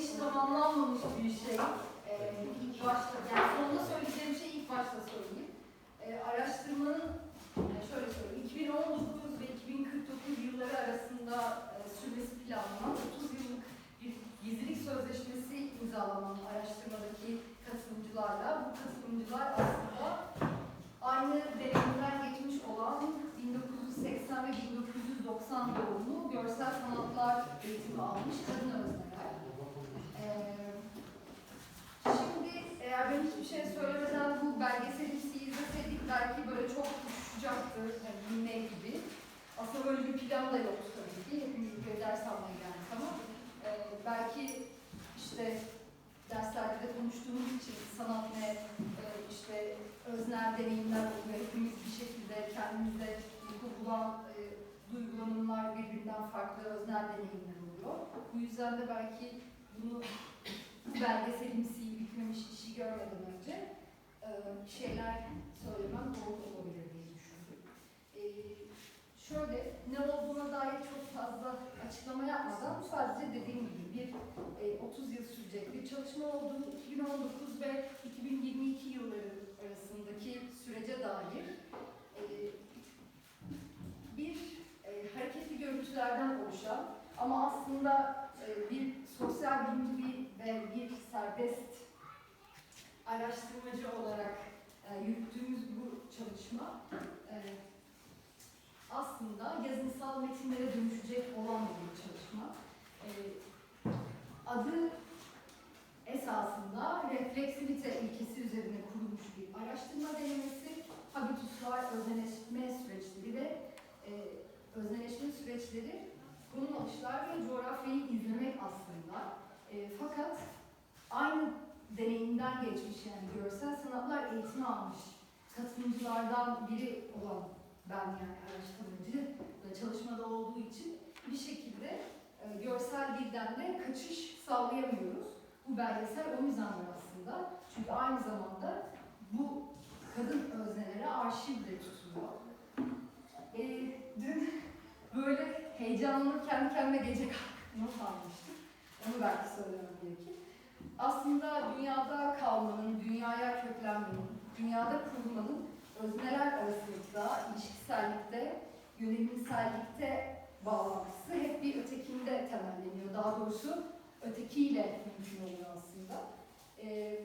henüz tamamlanmamış bir şey. Ee, ilk başta, yani sonunda söyleyeceğim şeyi ilk başta söyleyeyim. Ee, araştırmanın, yani şöyle söyleyeyim, 2019 ve 2049 yılları arasında e, sürmesi planlanan 30 yıllık bir gizlilik sözleşmesi imzalanan araştırmadaki katılımcılarla, bu katılımcılar aslında aynı deneyimden geçmiş olan 1980 ve 1990 doğumlu görsel sanatlar eğitimi almış kadın özneler. Ee, şimdi eğer ben hiçbir şey söylemeden bu belgeselimsi izleseydik belki böyle çok uçuşacaktı, yani bilme gibi. Aslında böyle bir plan da yoktu tabii ki. Hepimiz bir ders almaya geldik ama e, belki işte derslerde de konuştuğumuz için sanat ne, e, işte öznel deneyimler oluyor. Hepimiz bir şekilde kendimizde bulan e, duygulanımlar birbirinden farklı öznel deneyimler oluyor. Bu yüzden de belki bunu belgeselimsi yüklemiş işi görmeden önce e, şeyler söylemem doğru olabilir diye düşündüm. E, şöyle, ne olduğuna dair çok fazla açıklama yapmadan sadece dediğim gibi bir e, 30 yıl sürecek bir çalışma olduğunu 2019 ve 2022 yılları arasındaki sürece dair e, bir e, hareketli görüntülerden oluşan ama aslında e, bir sosyal bilimci ve bir serbest araştırmacı olarak e, yürüttüğümüz bu çalışma e, aslında yazınsal metinlere dönüşecek olan bir çalışma. E, adı esasında refleksivite ilkesi üzerine kurulmuş bir araştırma denemesi, habituslar, özneleşme süreçleri ve e, özneleşme süreçleri konumlanışlar ve coğrafyayı izlemek aslında. E, fakat aynı deneyimden geçmiş yani görsel sanatlar eğitimi almış katılımcılardan biri olan ben yani araştırmacı ve çalışmada olduğu için bir şekilde e, görsel dilden de kaçış sağlayamıyoruz. Bu belgesel o yüzden var aslında. Çünkü aynı zamanda bu kadın öznelere arşiv de tutuluyor. E, dün böyle heyecanlı kendi kendime gece kalkıp not almıştım. Onu belki söylemem gerekir. Aslında dünyada kalmanın, dünyaya köklenmenin, dünyada kurulmanın özneler arasında, ilişkisellikte, yönelimsellikte bağlantısı hep bir ötekinde temelleniyor. Daha doğrusu ötekiyle mümkün oluyor aslında. Ee,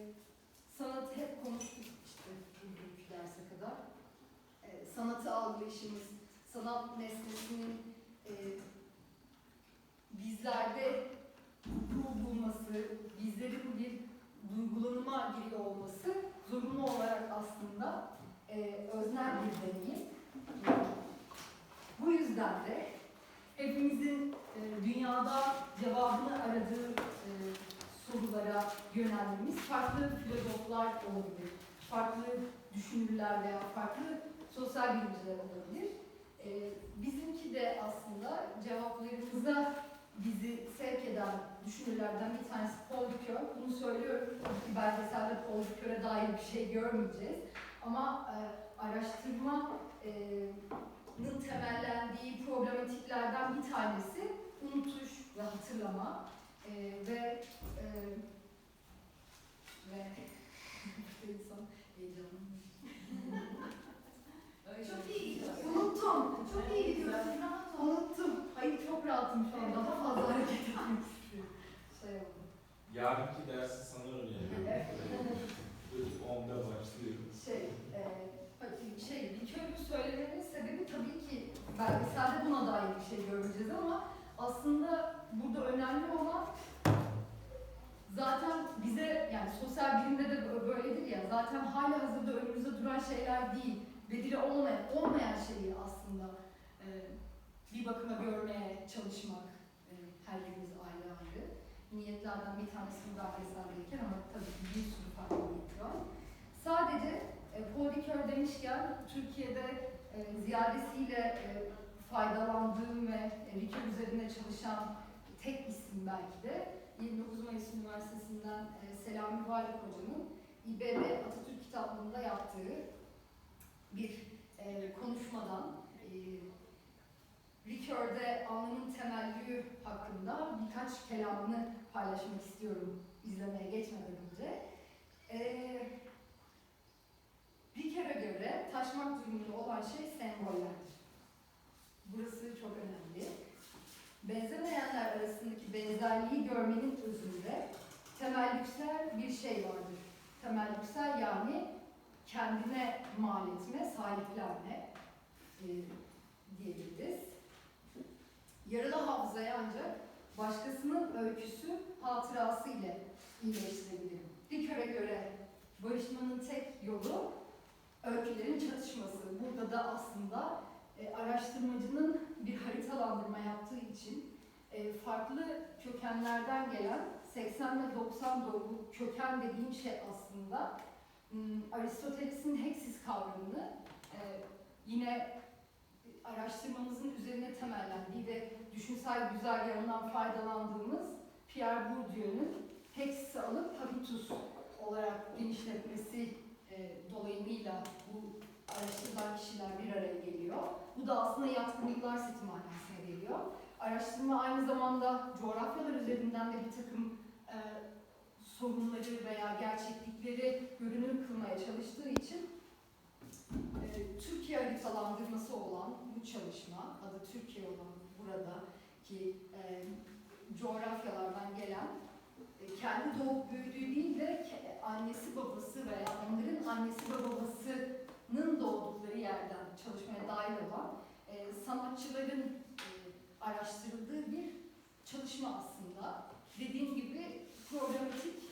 sanatı hep konuştuk işte bugünkü derse kadar. Ee, sanatı algılayışımız, sanat nesnesinin e, bizlerde ruh bulması, bizlerin bir duygulanıma giriyor olması zorunlu olarak aslında e, öznel bir deneyim. Bu yüzden de hepimizin e, dünyada cevabını aradığı e, sorulara yönelmemiz farklı filozoflar olabilir, farklı düşünürler veya farklı sosyal bilimciler olabilir. E, bizimki de aslında cevaplarımıza bizi sevk eden düşünürlerden bir tanesi Paul Ricoeur. Bunu söylüyorum. Ki belgeselde Paul Ricoeur'e dair bir şey görmeyeceğiz. Ama e, araştırmanın temellendiği problematiklerden bir tanesi unutuş ve hatırlama. E, ve e, ve belgeselde buna dair bir şey göreceğiz ama aslında burada önemli olan zaten bize yani sosyal bilimde de bö- böyledir ya zaten hala hazırda önümüzde duran şeyler değil. Bedeli olmayan, olmayan şeyi aslında e, bir bakıma görmeye çalışmak e, her birimiz ayrı ayrı. Niyetlerden bir tanesi belgeseldeyken ama tabii bir sürü farklı niyet var. Sadece e, Paul Ricoeur demişken Türkiye'de e, ziyadesiyle e, faydalandığım ve e, Ricoeur üzerine çalışan tek isim belki de 29 Mayıs Üniversitesi'nden e, Selami Varlık Hoca'nın İBB Atatürk kitaplığında yaptığı bir konuşmadan e, Ricoeur'de anlamın temelli hakkında birkaç kelamını paylaşmak istiyorum izlemeye geçmeden önce. Ee, Ricoeur'e göre taşmak durumunda olan şey sembollerdir. Burası çok önemli. Benzemeyenler arasındaki benzerliği görmenin özünde temellüksel bir şey vardır. Temellüksel yani kendine mal etme, sahiplenme e, diyebiliriz. Yaralı hafızayı ancak başkasının öyküsü, hatırası ile iyileştirebilirim. Ricoeur'e göre barışmanın tek yolu öykülerin çatışması. Burada da aslında e, araştırmacının bir haritalandırma yaptığı için e, farklı kökenlerden gelen 80 ve 90 doğru köken dediğim şey aslında Aristoteles'in heksis kavramını e, yine araştırmamızın üzerine temellendiği ve düşünsel güzergahından faydalandığımız Pierre Bourdieu'nun heksisi alıp habitus olarak genişletmesi e, dolayımıyla bu araştırılan kişiler bir araya geliyor. Bu da aslında yatkınlıklar seti manasına geliyor. Araştırma aynı zamanda coğrafyalar üzerinden de bir takım e, sorunları veya gerçeklikleri görünür kılmaya çalıştığı için e, Türkiye haritalandırması olan bu çalışma, adı Türkiye olan burada ki e, coğrafyalardan gelen e, kendi doğup büyüdüğü değil de annesi babası veya onların annesi ve babasının doğdukları yerden çalışmaya dahil olan e, sanatçıların e, araştırıldığı bir çalışma aslında. Dediğim gibi programatik,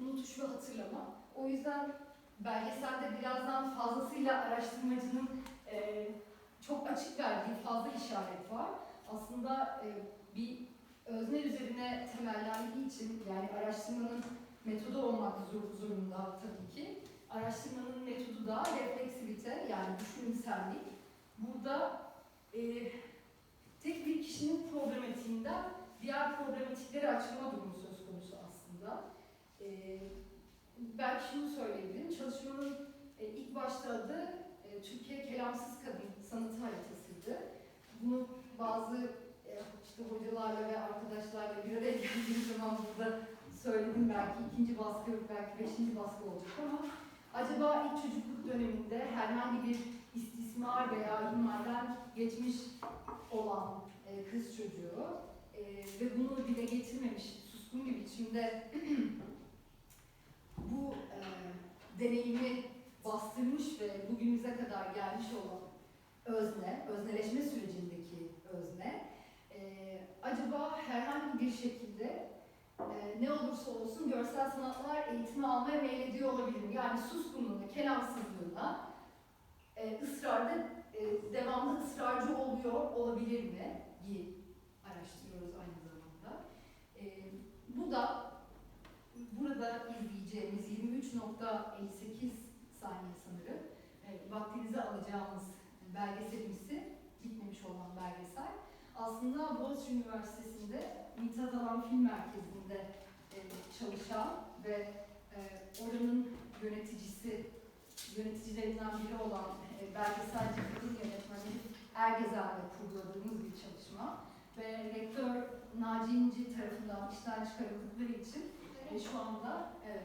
unutuş ve hatırlama. O yüzden belgeselde birazdan fazlasıyla araştırmacının e, çok açık verdiği fazla işaret var. Aslında e, bir özne üzerine temellendiği için yani araştırmanın metodu olmak zor- zorunda tabii ki. Araştırmanın metodu da refleksivite yani düşünsellik. Burada e, tek bir kişinin problematiğinden diğer problematikleri açılma durumu söz konusu aslında. E, belki şunu söyleyebilirim. Çalışmanın e, ilk başta adı e, Türkiye Kelamsız Kadın Sanatı Haritası'ydı. Bunu bazı e, işte hocalarla ve arkadaşlarla bir araya geldiğim zaman burada söyledim belki ikinci baskı belki beşinci baskı olacak ama acaba ilk çocukluk döneminde herhangi bir istismar veya ihmalden geçmiş olan e, kız çocuğu e, ve bunu dile getirmemiş, suskun bir biçimde bu e, deneyimi bastırmış ve bugünümüze kadar gelmiş olan özne, özneleşme sürecindeki özne, e, acaba herhangi bir şekilde ne olursa olsun görsel sanatlar eğitimi almaya meylediyor olabilir mi? Yani suskunluğuna, kelamsızlığına e, ısrarda, e, devamlı ısrarcı oluyor olabilir mi? Yi araştırıyoruz aynı zamanda. E, bu da burada izleyeceğimiz 23.58 saniye sanırım. E, vaktinizi alacağımız belgeselimsi bitmemiş olan belgesel. Aslında Boğaziçi Üniversitesi'nde Mithat Alan Film Merkezi'nde çalışan ve e, oranın yöneticisi, yöneticilerinden biri olan e, belgeselci kadın yönetmeni Ergezen'le kurguladığımız bir çalışma. Ve rektör Naci İnci tarafından işten çıkarıldıkları için e, şu anda evet,